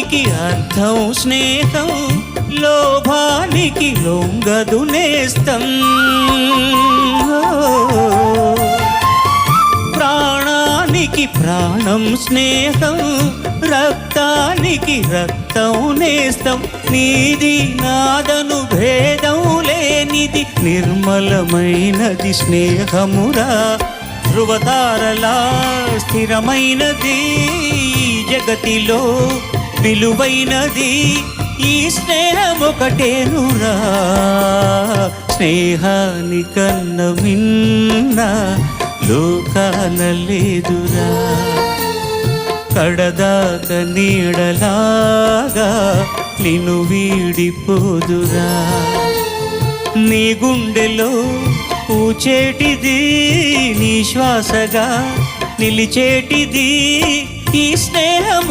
లోకానికి అర్థం స్నేహం లోభానికి లొంగదు నేస్తం. ప్రాణానికి ప్రాణం స్నేహం రక్తానికి రక్తం నేస్తం. నీది నాదను భేదం లేనిది నిర్మలమైనది స్నేహమురా. ధృవతారలా స్థిరమైనది జగతిలో. విలువైనది ఈ స్నేహం ఒకటేనురా. స్నేహానికన్న మిన్న లోకాన లేదురా. కడదాక నీడలాగా నిన్ను వీడిపోదురా. నీ గుండెలో పూచేటిది నీ శ్వాసగా నిలిచేటిది ఈ స్నేహం